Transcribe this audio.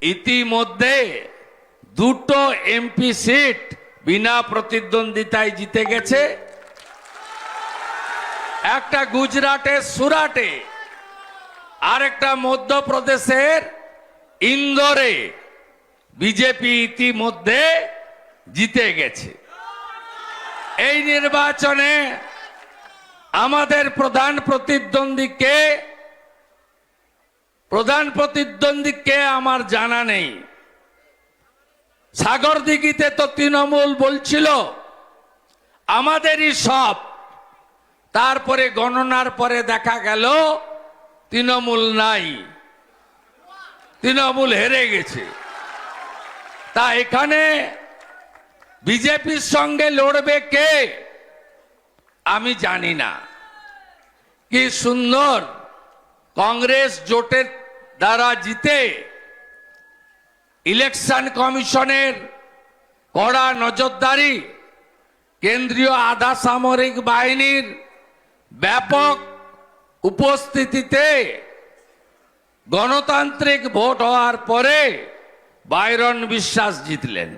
ইতিমধ্যে দুটো MP seat বিনা প্রতিদ্বন্দ্বিতায় জিতে গেছে। একটা গুজরাটের সুরাটে, আরেকটা মধ্যপ্রদেশের ইন্দোরে বিজেপি ইতিমধ্যে জিতে গেছে। এই নির্বাচনে আমাদের প্রধান প্রতিদ্বন্দ্বীকে প্রধান প্রতিদ্বন্দ্বীকে আমার জানা নেই। সাগর দিঘিতে তো তৃণমূল বলছিল, আমাদেরই সব। তারপরে গণনার পরে দেখা গেল, তৃণমূল নাই। তৃণমূল হেরে গেছে। তা এখানে বিজেপির সঙ্গে লড়বে কে? আমি জানি না। কি সুন্দর কংগ্রেস জোটের দ্বারা জিতে ইলেকশন কমিশনের কড়া নজরদারি কেন্দ্রীয় আধা সামরিক বাহিনীর ব্যাপক উপস্থিতিতে গণতান্ত্রিক ভোট হওয়ার পরে বাইরন বিশ্বাস জিতলেন।